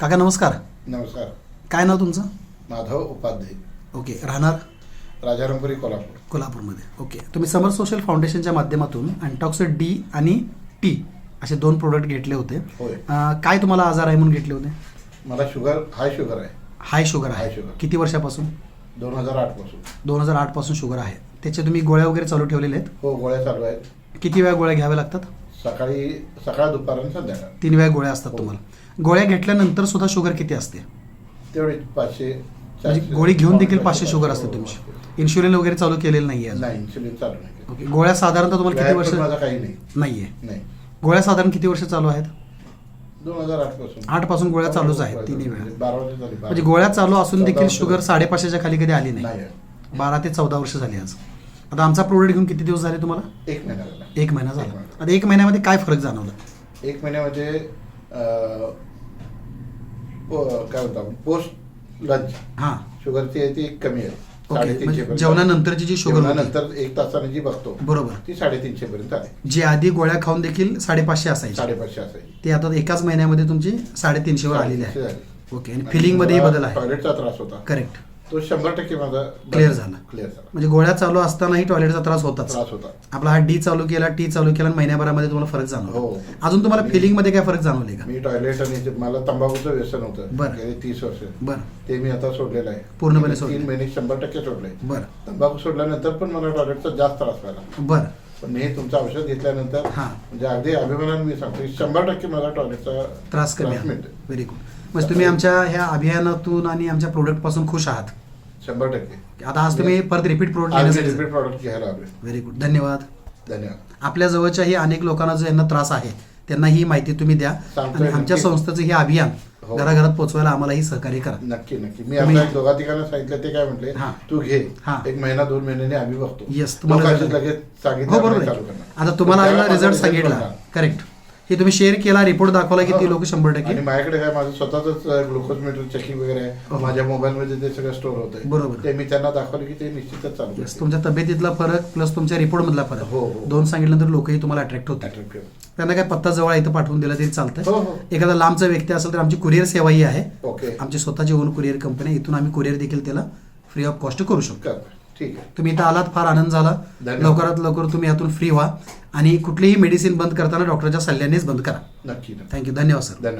काका नमस्कार. नमस्कार. काय नाव तुमचं? माधव उपाध्याय ओके राहणार? राजारामपुरी कोल्हापूर. कोल्हापूरमध्ये. ओके. तुम्ही समर सोशल फाउंडेशनच्या माध्यमातून अँटॉक्सिड डी आणि टी असे दोन प्रोडक्ट घेतले होते. होय. अं, काय तुम्हाला आजार आहे म्हणून घेतले होते? मला शुगर हाय शुगर आहे. हाय शुगर हाय आहे शुगर. किती वर्षापासून? दोन हजार आठपासून. दोन हजार आठपासून शुगर आहे. त्याचे तुम्ही गोळ्या वगैरे चालू ठेवलेले आहेत? हो गोळ्या चालू आहेत. किती वेळा गोळ्या घ्याव्या लागतात? सकाळी सकाळ दुपार आणि संध्याकाळ. तीन वेळा गोळ्या असतात हो. तुम्हाला. गोळ्या घेतल्यानंतर सुद्धा शुगर किती असते? तेवढी पाचशे म्हणजे चारशे- गोळी घेऊन देखील पाचशे हो, शुगर असते हो, तुमची. हो. इन्शुलिन वगैरे चालू केलेलं नाही आहे नाही चालू नाही ओके गोळ्या साधारणतः तुम्हाला किती व्यायाम वर्ष पण माझा काही नाही. नाहीये. नाही. गोळ्या साधारण किती वर्ष चालू आहेत? दोन हजार आठपासून. आठपासून गोळ्या चालूच आहेत तिन्ही. वेळा. बारा वर्ष झाली म्हणजे गोळ्या चालू असून देखील चौदा शुगर. साडेपाचशेच्या खाली कधी आली नाही? नाही. बारा ते चौदा वर्ष झाली आज. आता आमचा प्रोडक्ट घेऊन किती दिवस झाले तुम्हाला? एक महिना झाला. एक महिना एक झाला महिना. आता एक महिन्यामध्ये काय फरक जाणवला? एक महिन्यामध्ये अं, पो- काय आपण पोस्ट लंच हां. शुगरची आहे ती कमी आहे. ओके साडेतीनशे म्हणजे पर्यंत. जेवणानंतरची जी शुगर होती, जेवणानंतर एक तासाने जी बघतो बरोबर. ती साडेतीनशे पर्यंत आहे. जी आधी गोळ्या खाऊन देखील साडेपाचशे असायची. साडेपाचशे असायची. ती आता एकाच महिन्यामध्ये तुमची साडेतीनशेवर आलेली साडेतीनशे आहे. झाली. ओके आणि फिलिंगमध्येही बदल आहे. टॉयलेटचा त्रास होता. करेक्ट तो शंभर टक्के माझा Clear झाला. क्लिअर झाला. म्हणजे गोळ्या चालू असतानाही टॉयलेटचा त्रास होताच. त्रास होता. आपला हा डी चालू केला टी चालू केला आणि महिन्याभरामध्ये तुम्हाला फरक जाणवला. हो. अजून तुम्हाला मी- फिलिंगमध्ये काय फरक जाणवले का? मी टॉयलेट आणि ते- मला तंबाखूचं व्यसन होतं. बरं. गेले तीस वर्ष. बरं. ते मी आता सोडलेलं आहे. पूर्णपणे सोडले. तीन महिने शंभर टक्के सोडले. बरं. तंबाखू सोडल्यानंतर पण मला टॉयलेटचा जास्त त्रास व्हायला बरं. पण हे तुमचं औषध घेतल्यानंतर हां. म्हणजे अगदी अभिमानाने मी सांगतो शंभर टक्के मला टॉयलेटचा त्रास कमी मिळतो. व्हेरी गुड म्हणजे तुम्ही आमच्या ह्या अभियानातून आणि आमच्या प्रोडक्टपासून खुश आहात शंभर टक्के आता आज तुम्ही परत रिपीट प्रोडक्ट रिपीट प्रॉडक्ट घ्यायला आलोय व्हेरी गुड धन्यवाद धन्यवाद आपल्या जवळच्याही अनेक लोकांना जो यांना त्रास आहे त्यांना ही माहिती तुम्ही द्या आणि आमच्या. संस्थेचं हे अभियान. घराघरात पोहोचवायला आम्हालाही सहकार्य करा नक्की नक्की मी आता एक दोघा तिघांना सांगितलं ते काय म्हटले हां. तू घे हां. एक महिना दोन महिन्याने आम्ही बघतो Yes, तुम्हाला लोकांचे result- लगेच सांगितलं हो बरोबर आहे. आता तुम्हाला रिझल्ट सांगितला. करेक्ट हे तुम्ही शेअर केला रिपोर्ट दाखवला की ती लोक शंभर टक्के आणि माझ्याकडे काय माझं स्वतःच ग्लुकोज मीटर चेकिंग वगैरे हो. आहे माझ्या मोबाईल मध्ये ते सगळं स्टोर होतंय बरोबर. ते मी त्यांना दाखवलं की ते निश्चितच चालू Yes. तुमच्या तब्येतीतला फरक प्लस तुमच्या रिपोर्ट मधला फरक हो, हो. दोन सांगितल्यानंतर लोकही तुम्हाला अट्रॅक्ट होतात. त्यांना काय पत्ता जवळ आहे इथं पाठवून दिला तरी चालतंय हो, हो. एखादा लांबचा व्यक्ती असेल तर आमची कुरिअर सेवाही आहे ओके आमची स्वतःची ओन कुरिअर कंपनी आहे. इथून आम्ही कुरिअर देखील त्याला फ्री ऑफ कॉस्ट करू शकतो. ठीक आहे. तुम्ही इथं आलात फार आनंद झाला. लवकरात लवकर तुम्ही यातून फ्री व्हा आणि कुठलीही मेडिसिन बंद करताना डॉक्टरच्या सल्ल्यानेच बंद करा. नक्की थँक्यू धन्यवाद सर धन्यवाद.